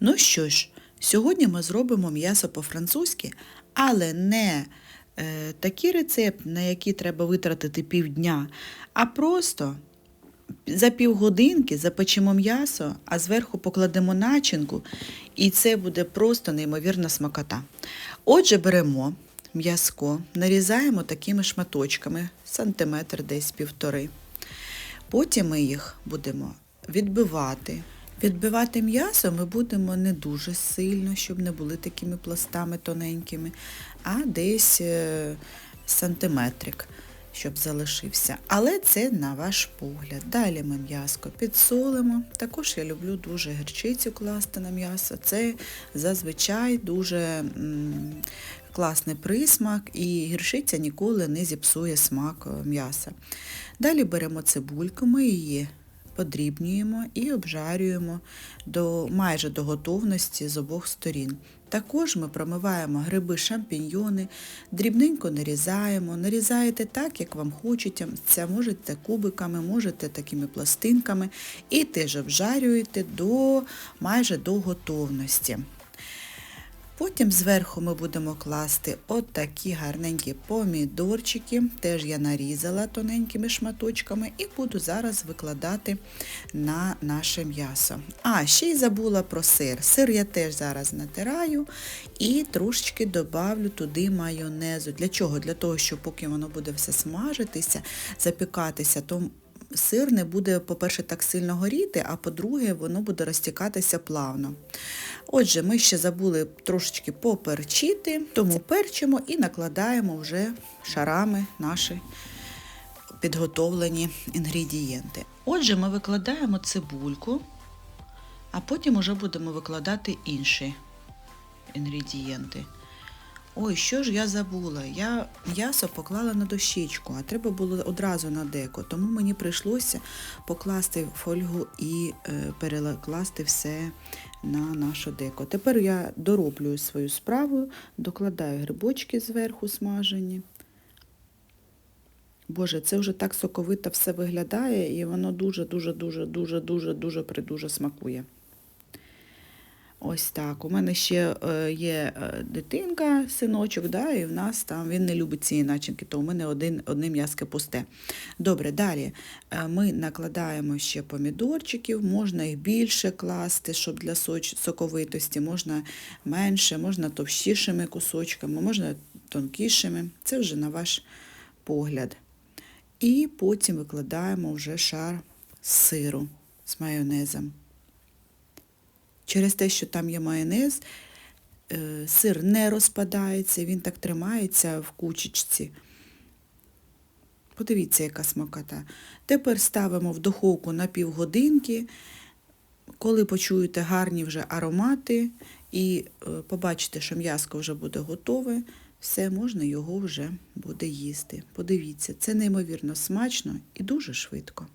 Ну що ж, сьогодні ми зробимо м'ясо по-французьки, але не е, такий рецепт, на який треба витратити півдня, а просто за півгодинки запечемо м'ясо, а зверху покладемо начинку, і це буде просто неймовірна смакота. Отже, беремо м'язко, нарізаємо такими шматочками, сантиметр десь півтори. Потім ми їх будемо відбивати. Відбивати м'ясо ми будемо не дуже сильно, щоб не були такими пластами тоненькими, а десь е, сантиметрик, щоб залишився. Але це на ваш погляд. Далі ми м'яско підсолимо. Також я люблю дуже гірчицю класти на м'ясо. Це зазвичай дуже класний присмак, і гірчиця ніколи не зіпсує смак е, м'яса. Далі беремо цибульку, ми її подрібнюємо і обжарюємо до, майже до готовності з обох сторін. Також ми промиваємо гриби, шампіньйони, дрібненько нарізаємо. Нарізаєте так, як вам хочеться, можете кубиками, можете такими пластинками і теж обжарюєте до, майже до готовності. Потім зверху ми будемо класти отакі гарненькі помідорчики, теж я нарізала тоненькими шматочками і буду зараз викладати на наше м'ясо. А, ще й забула про сир. Сир я теж зараз натираю і трошечки добавлю туди майонезу. Для чого? Для того, що поки воно буде все смажитися, запікатися, то сир не буде, по-перше, так сильно горіти, а по-друге, воно буде розтікатися плавно. Отже, ми ще забули трошечки поперчити, тому перчимо і накладаємо вже шарами наші підготовлені інгредієнти. Отже, ми викладаємо цибульку, а потім вже будемо викладати інші інгредієнти. Ой, що ж я забула? Я м'ясо поклала на дощечку, а треба було одразу на деко, тому мені прийшлося покласти фольгу і е, перекласти все на нашу деко. Тепер я дороблюю свою справу, докладаю грибочки зверху смажені. Боже, це вже так соковито все виглядає, і воно дуже-дуже-дуже-дуже-дуже-дуже придуже смакує. Ось так. У мене ще е, є е, дитинка, синочок, да, і в нас там він не любить цієї начинки, то у мене один, одне м'язке пусте. Добре, далі е, ми накладаємо ще помідорчиків, можна їх більше класти, щоб для соковитості, можна менше, можна товщішими кусочками, можна тонкішими. Це вже на ваш погляд. І потім викладаємо вже шар сиру з майонезом. Через те, що там є майонез, е, сир не розпадається, він так тримається в кучечці. Подивіться, яка смакота. Тепер ставимо в духовку на півгодинки. Коли почуєте гарні вже аромати і е, побачите, що м'яско вже буде готове, все, можна його вже буде їсти. Подивіться, це неймовірно смачно і дуже швидко.